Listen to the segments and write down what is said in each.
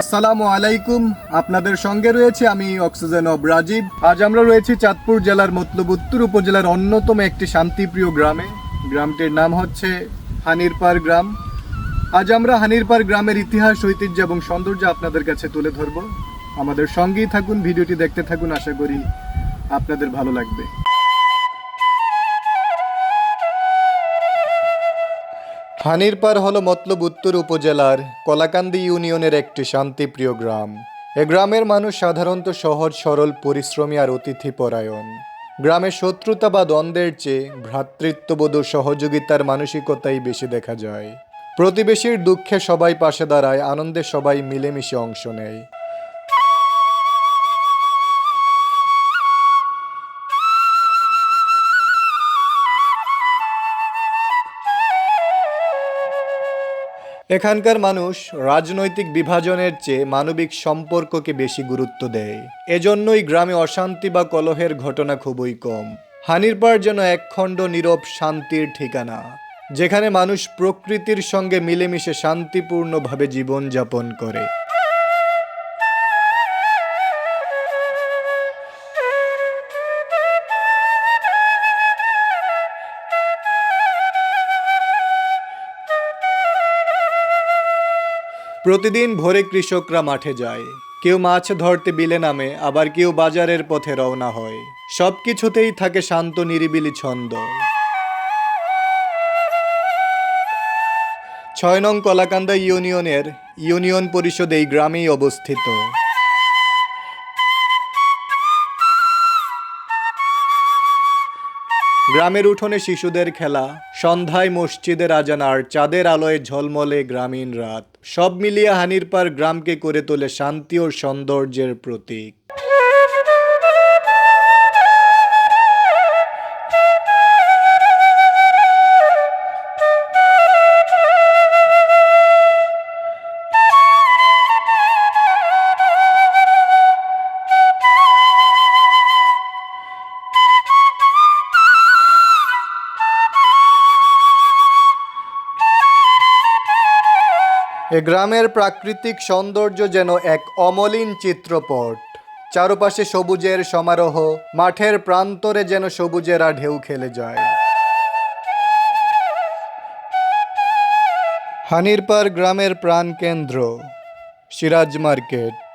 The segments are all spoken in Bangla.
আসসালামু আলাইকুম। আপনাদের সঙ্গে রয়েছে আমি অক্সিজেন অব রাজীব। আজ আমরা রয়েছি চাঁদপুর জেলার মতলব উত্তর উপজেলার অন্যতম একটি শান্তিপ্রিয় গ্রামে। গ্রামটির নাম হচ্ছে হানিরপাড় গ্রাম। আজ আমরা হানিরপাড় গ্রামের ইতিহাস, ঐতিহ্য এবং সৌন্দর্য আপনাদের কাছে তুলে ধরব। আমাদের সঙ্গেই থাকুন, ভিডিওটি দেখতে থাকুন, আশা করি আপনাদের ভালো লাগবে। হানিরপাড় হল মতলব উত্তর উপজেলার কলাকান্দি ইউনিয়নের একটি শান্তিপ্রিয় গ্রাম। এ গ্রামের মানুষ সাধারণত সহজ সরল, পরিশ্রমী আর অতিথিপরায়ণ। গ্রামে শত্রুতা বা দ্বন্দ্বের চেয়ে ভ্রাতৃত্ববোধ ও সহযোগিতার মানসিকতাই বেশি দেখা যায়। প্রতিবেশীর দুঃখে সবাই পাশে দাঁড়ায়, আনন্দে সবাই মিলেমিশে অংশ নেয়। এখানকার মানুষ রাজনৈতিক বিভাজনের চেয়ে মানবিক সম্পর্ককে বেশি গুরুত্ব দেয়। এজন্যই গ্রামে অশান্তি বা কলহের ঘটনা খুবই কম। হানিরপাড় যেন একখণ্ড নীরব শান্তির ঠিকানা, যেখানে মানুষ প্রকৃতির সঙ্গে মিলেমিশে শান্তিপূর্ণভাবে জীবনযাপন করে। প্রতিদিন ভোরে কৃষকরা মাঠে যায়। কেউ মাছ ধরতে বিলে নামে, আবার কেউ বাজারের পথে রওনা হয়। সব কিছুতেই থাকে শান্ত, নিরিবিলি ছন্দ। ছয় নং কলাকান্দা ইউনিয়নের ইউনিয়ন পরিষদ এই গ্রামেই অবস্থিত। গ্রামের উঠোনে শিশুদের খেলা, সন্ধ্যায় মসজিদের আজান আর চাঁদের আলোয় ঝলমলে গ্রামীণ রাত। সব মিলিয়ে হানিরপার গ্রামকে করে তোলে শান্তি ও সৌন্দর্যের প্রতীক। গ্রামের প্রাকৃতিক সৌন্দর্য যেন এক অমলিন চিত্রপট। চারপাশে সবুজের সমারোহ, মাঠের প্রান্তরে যেন সবুজেরা ঢেউ খেলে যায়। হানিরপার গ্রামের প্রাণকেন্দ্র, সিরাজ মার্কেট।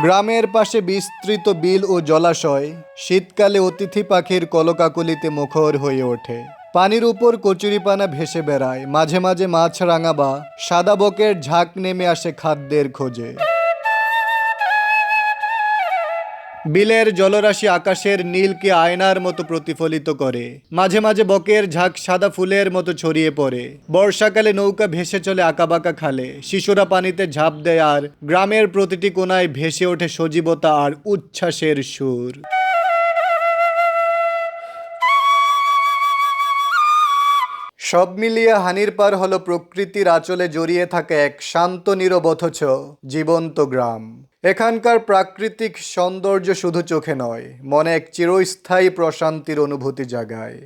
গ্রামের পাশে বিস্তৃত বিল ও জলাশয়, শীতকালে অতিথি পাখির কলকাকলিতে মুখর হয়ে ওঠে। পানির উপর কচুরিপানা ভেসে বেড়ায়, মাঝে মাঝে মাছ বা সাদা বকের ঝাঁক নেমে আসে খাদ্যের খোঁজে। বিলের জলরাশি আকাশের নীলকে আয়নার মতো প্রতিফলিত করে। মাঝে মাঝে বকের ঝাঁক সাদা ফুলের মতো ছড়িয়ে পড়ে। বর্ষাকালে নৌকা ভেসে চলে আঁকাবাঁকা খালে। শিশুরা পানিতে ঝাঁপ দেয় আর গ্রামের প্রতিটি কোনায় ভেসে ওঠে সজীবতা আর উচ্ছ্বাসের সুর। সব মিলিয়ে হানির পার হলো প্রকৃতির আঁচলে জড়িয়ে থাকা এক শান্ত নীরব অথচ জীবন্ত গ্রাম। এখানকার প্রাকৃতিক সৌন্দর্য শুধু চোখে নয় মনে এক চিরস্থায়ী প্রশান্তির অনুভূতি জাগায়।